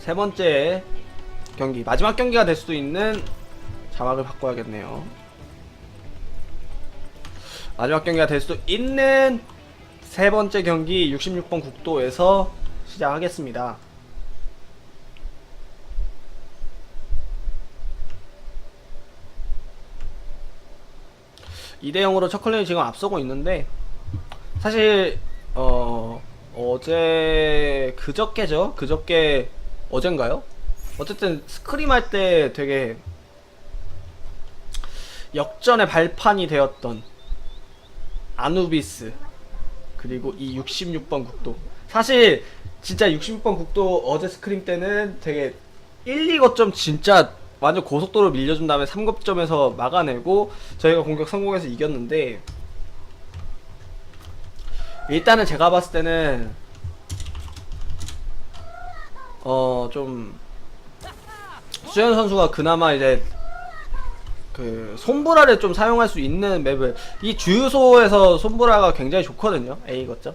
세 번째 경기 마지막 경기가 될 수도 있는 자막을 바꿔야겠네요. 마지막 경기가 될 수도 있는 세 번째 경기 66번 국도에서 시작하겠습니다. 이대 0으로 초콜릿이 지금 앞서고 있는데 사실 어 어제 그저께죠 그저께 어젠가요? 어쨌든 스크림 할 때 되게 역전의 발판이 되었던 아누비스 그리고 이 66번 국도 사실 진짜 66번 국도 어제 스크림 때는 되게 1, 2거점 진짜 완전 고속도로 밀려준 다음에 3거점에서 막아내고 저희가 공격 성공해서 이겼는데 일단은 제가 봤을 때는 어 좀 수현 선수가 그나마 이제 그 손보라를 좀 사용할 수 있는 맵을 이 주유소에서 손보라가 굉장히 좋거든요 A 거점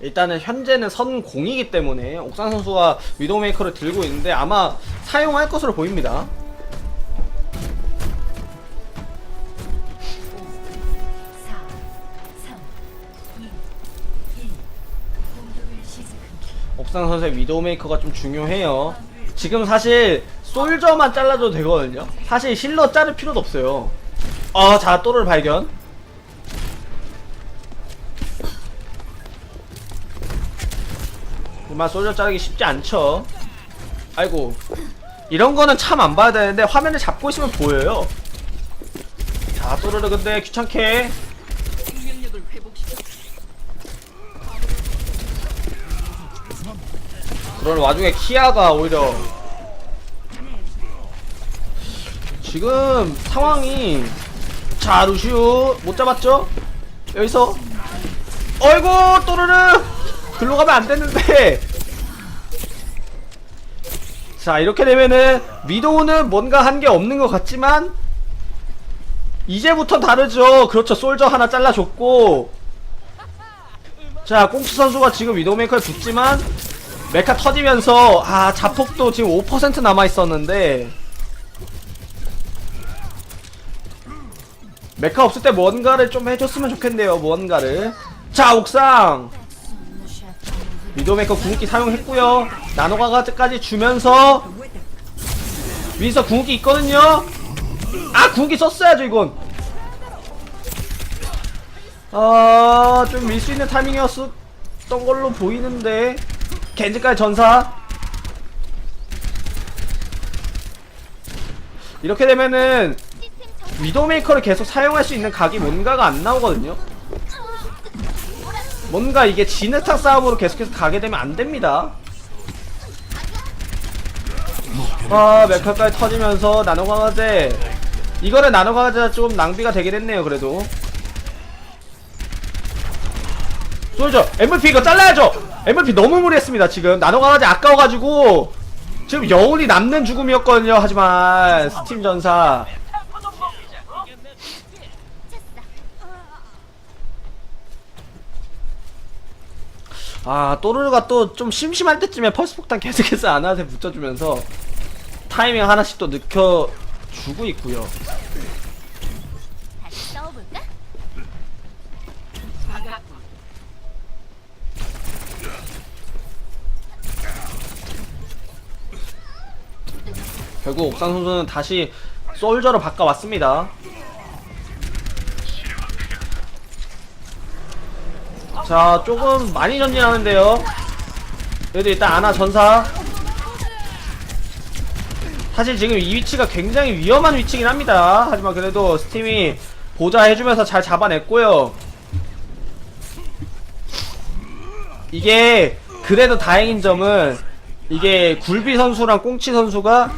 일단은 현재는 선공이기 때문에 옥상 선수가 위도메이커를 들고 있는데 아마 사용할 것으로 보입니다. 옥상 선수의 위도메이커가 좀 중요해요. 지금 사실 솔저만 잘라줘도 되거든요. 사실 힐러 자를 필요도 없어요. 아, 자, 또를 발견. 정말 솔저 자르기 쉽지 않죠. 아이고. 이런 거는 참 안 봐야 되는데 화면을 잡고 있으면 보여요. 자, 또르르 근데 귀찮게. 그런 와중에 키아가 오히려 지금 상황이 자 루시우 못 잡았죠? 여기서 어이구 또르르! 글로 가면 안 됐는데. 자 이렇게 되면은 위도우는 뭔가 한 게 없는 것 같지만 이제부터 다르죠. 그렇죠. 솔저 하나 잘라줬고. 자 꽁치 선수가 지금 위도우메이커에 붙지만 메카 터지면서 아 자폭도 지금 5% 남아 있었는데. 메카 없을 때 뭔가를 좀 해줬으면 좋겠네요 뭔가를. 자 옥상! 위도메이커 궁극기 사용했고요. 나노가까지 주면서. 위에서 궁극기 있거든요. 아 궁극기 썼어야죠 이건. 아좀 밀 수 있는 타이밍이었던 걸로 보이는데 겐지까지 전사. 이렇게 되면은 위도메이커를 계속 사용할 수 있는 각이 뭔가가 안 나오거든요. 뭔가 이게 진흙탕 싸움으로 계속해서 가게 되면 안 됩니다. 아 메카까지 터지면서 나노강화제. 이거는 나노강화제가 좀 낭비가 되긴 했네요 그래도 솔저 MVP 이거 잘라야죠. MVP 너무 무리했습니다 지금. 나노강화제 아까워가지고. 지금 여운이 남는 죽음이었거든요. 하지만 스팀 전사. 아 또르르가 또 좀 심심할 때쯤에 펄스 폭탄 계속해서 아나한테 붙여주면서 타이밍 하나씩 또 느껴주고 있고요 결국 옥상 선수는 다시 솔저로 바꿔왔습니다. 자, 조금 많이 전진하는데요. 그래도 일단 아나 전사. 사실 지금 이 위치가 굉장히 위험한 위치긴 합니다. 하지만 그래도 스팀이 보자 해주면서 잘 잡아냈고요. 이게 그래도 다행인 점은 이게 굴비 선수랑 꽁치 선수가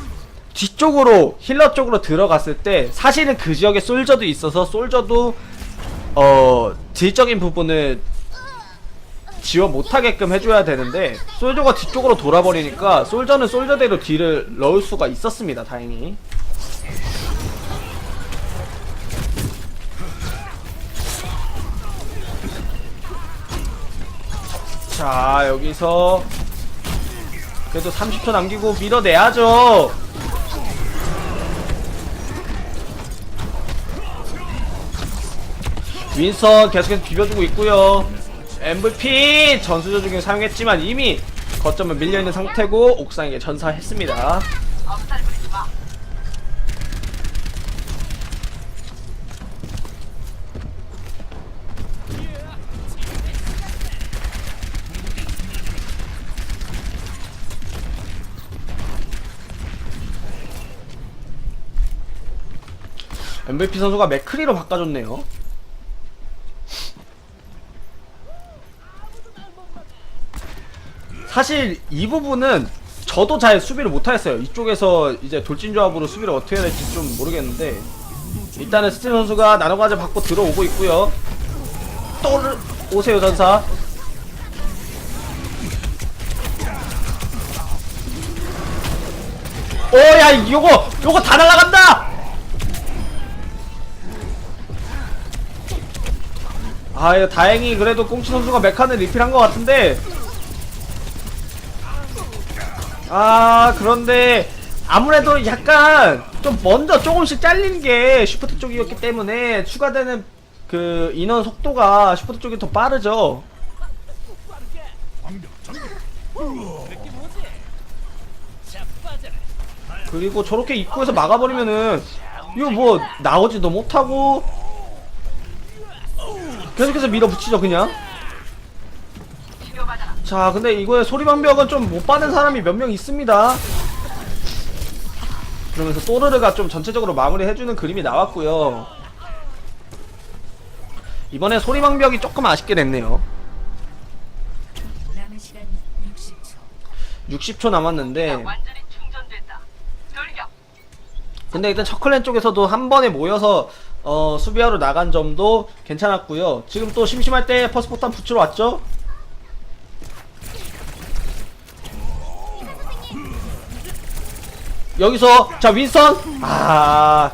뒤쪽으로 힐러 쪽으로 들어갔을 때 사실은 그 지역에 솔저도 있어서 솔저도 어 질적인 부분을 지원 못하게끔 해줘야 되는데 솔저가 뒤쪽으로 돌아버리니까 솔저는 솔저대로 딜을 넣을 수가 있었습니다 다행히. 자 여기서 그래도 30초 남기고 밀어내야죠 윈선 계속해서 비벼주고 있고요. MVP 전수조 중에 사용했지만 이미 거점을 밀려있는 상태고 옥상에게 전사했습니다. MVP 선수가 맥크리로 바꿔줬네요 사실 이 부분은 저도 잘 수비를 못하겠어요. 이쪽에서 이제 돌진 조합으로 수비를 어떻게 해야 될지 좀 모르겠는데 일단은 스팀 선수가 나노과제 받고 들어오고 있고요. 또 오세요 전사. 오야 요거 요거 다 날라간다. 아 이거 다행히 그래도 꽁치 선수가 메카는 리필한 것 같은데 아 그런데 아무래도 약간 좀 먼저 조금씩 잘리는 게 슈퍼트 쪽이었기 때문에 추가되는 그 인원 속도가 슈퍼트 쪽이 더 빠르죠. 그리고 저렇게 입구에서 막아버리면은 이거 뭐 나오지도 못하고 계속해서 밀어붙이죠 그냥. 자 근데 이거의 소리방벽은 좀 못 받은 사람이 몇 명 있습니다. 그러면서 또르르가 좀 전체적으로 마무리해주는 그림이 나왔고요. 이번에 소리방벽이 조금 아쉽게 됐네요. 남은 시간 60초. 60초 남았는데. 근데 일단 처클랜 쪽에서도 한 번에 모여서 어, 수비하러 나간 점도 괜찮았고요. 지금 또 심심할 때 퍼스포탄 붙이러 왔죠 여기서 자 윈선 아.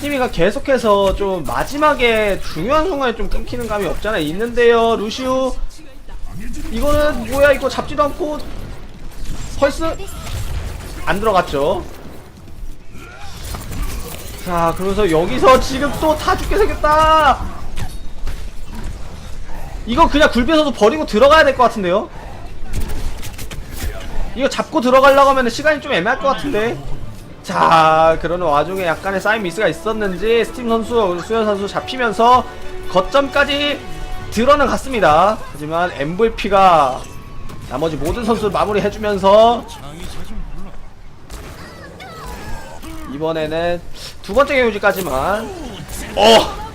팀이가 계속해서 좀 마지막에 중요한 순간에 좀 끊기는 감이 없잖아. 있는데요 루시우. 이거는 뭐야 이거 잡지도 않고. 펄스? 안 들어갔죠. 자 그러면서 여기서 지금 또 다 죽게 생겼다. 이거 그냥 굴비에서도 버리고 들어가야 될 것 같은데요 이거 잡고 들어가려고 하면 시간이 좀 애매할 것 같은데. 자 그러는 와중에 약간의 사인 미스가 있었는지 스팀 선수 수현 선수 잡히면서 거점까지 들어는 갔습니다. 하지만 MVP가 나머지 모든 선수를 마무리해주면서 이번에는 두 번째 경유지까지만. 어!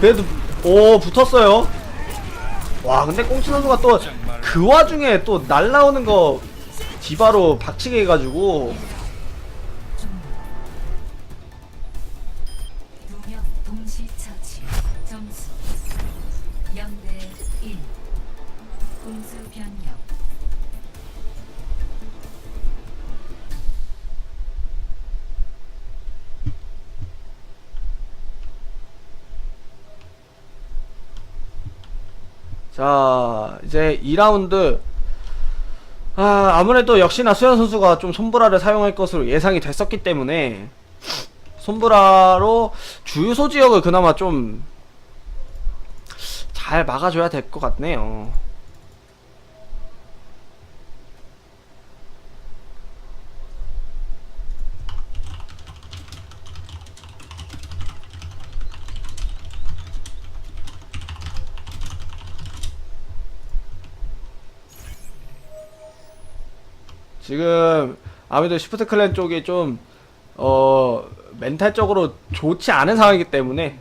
그래도 오 붙었어요. 와 근데 꽁치 선수가 또 그 와중에 또 날라오는 거 디바로 박치게 해가지고 두명 동시 처치. 점수 0대 1. 공수 변경. 자 이제 2라운드 아 아무래도 역시나 수현 선수가 좀 손브라를 사용할 것으로 예상이 됐었기 때문에 손브라로 주유소 지역을 그나마 좀 잘 막아줘야 될 것 같네요. 지금 아무래도 시프트 클랜 쪽이 좀 어 멘탈적으로 좋지 않은 상황이기 때문에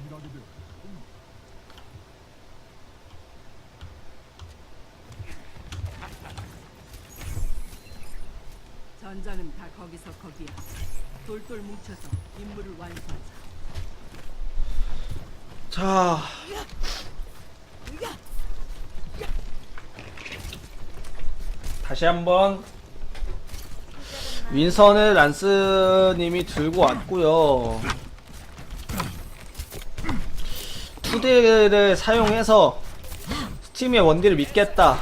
전장은 다 거기서 거기야. 돌돌 뭉쳐서 임무를 완수하자. 자 다시 한번 윈선을 란스님이 들고 왔고요 푸드를 사용해서 스팀의 원딜을 믿겠다.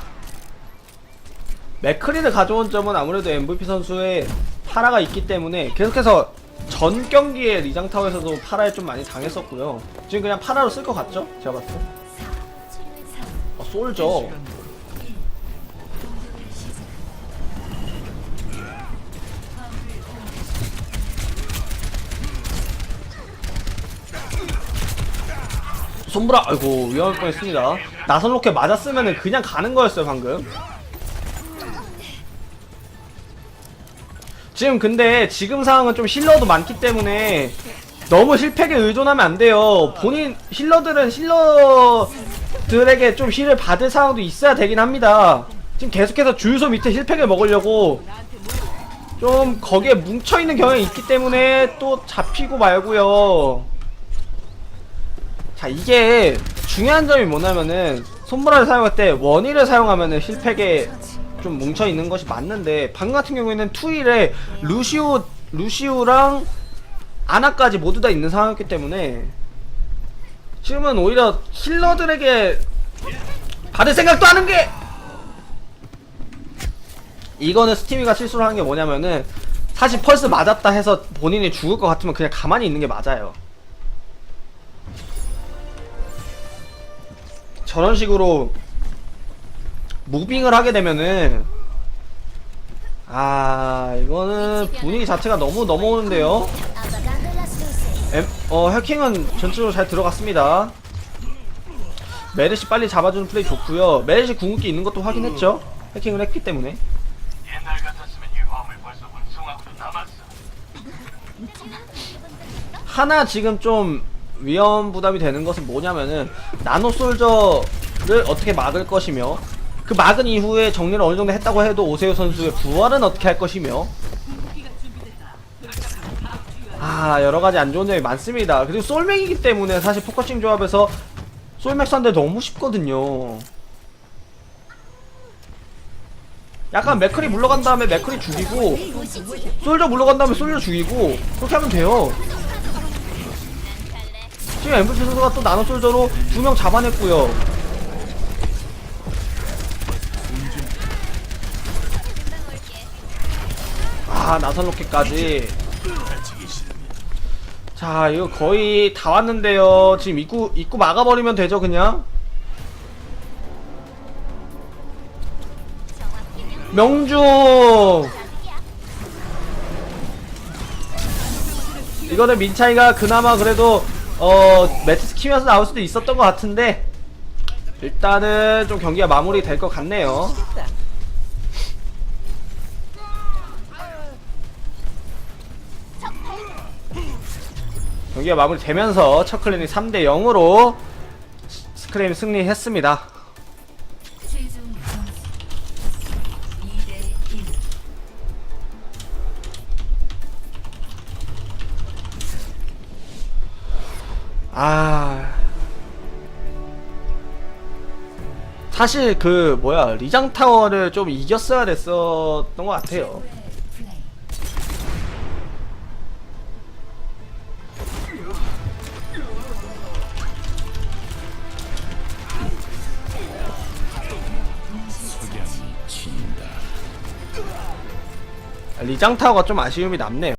맥크리를 가져온 점은 아무래도 MVP 선수의 파라가 있기 때문에 계속해서 전 경기에 리장타워에서도 파라에 좀 많이 당했었고요. 지금 그냥 파라로 쓸 것 같죠? 제가 봤을 때. 어, 솔저. 손브라 아이고 위험할 뻔했습니다. 나선 로켓 맞았으면 그냥 가는 거였어요 방금. 지금 근데 지금 상황은 좀 힐러도 많기 때문에 너무 힐팩에 의존하면 안 돼요. 본인 힐러들은 힐러들에게 좀 힐을 받을 상황도 있어야 되긴 합니다. 지금 계속해서 주유소 밑에 힐팩을 먹으려고 좀 거기에 뭉쳐있는 경향이 있기 때문에 또 잡히고 말고요 자 이게 중요한 점이 뭐냐면은 손브라를 사용할 때 원일을 사용하면은 힐팩에 좀 뭉쳐 있는 것이 맞는데 방금 같은 경우에는 투일에 루시우 루시우랑 아나까지 모두 다 있는 상황이었기 때문에 지금은 오히려 힐러들에게 받을 생각도 하는 게 이거는 스티미가 실수를 하는 게 뭐냐면은 사실 펄스 맞았다 해서 본인이 죽을 것 같으면 그냥 가만히 있는 게 맞아요. 저런 식으로 무빙을 하게 되면은 아 이거는 분위기 자체가 너무 넘어오는데요? 엠, 어 해킹은 전체적으로 잘 들어갔습니다. 메르시 빨리 잡아주는 플레이 좋고요. 메르시 궁극기 있는 것도 확인했죠? 해킹을 했기 때문에. 하나 지금 좀 위험 부담이 되는 것은 뭐냐면은 나노 솔저를 어떻게 막을 것이며 그 막은 이후에 정리를 어느 정도 했다고 해도 오세요 선수의 부활은 어떻게 할 것이며 아 여러 가지 안 좋은 점이 많습니다. 그리고 솔맥이기 때문에 사실 포커싱 조합에서 솔맥 상대 너무 쉽거든요. 약간 맥클이 물러간 다음에 맥클이 죽이고 솔저 물러간 다음에 솔저 죽이고 그렇게 하면 돼요. 지금 MVP 선수가 또 나노 솔저로 두 명 잡아냈고요. 아 나선 로켓까지. 자 이거 거의 다 왔는데요. 지금 입구 입구 막아버리면 되죠 그냥. 명중. 이거는 민차이가 그나마 그래도 어 매트스 키면서 나올 수도 있었던 것 같은데 일단은 좀 경기가 마무리 될 것 같네요. 경기가 마무리되면서 첫 클랜이 3대 0으로 스크램이 승리했습니다. 아 사실 그 뭐야 리장 타워를 좀 이겼어야 됐었던 것 같아요. 리장 타워가 좀 아쉬움이 남네요.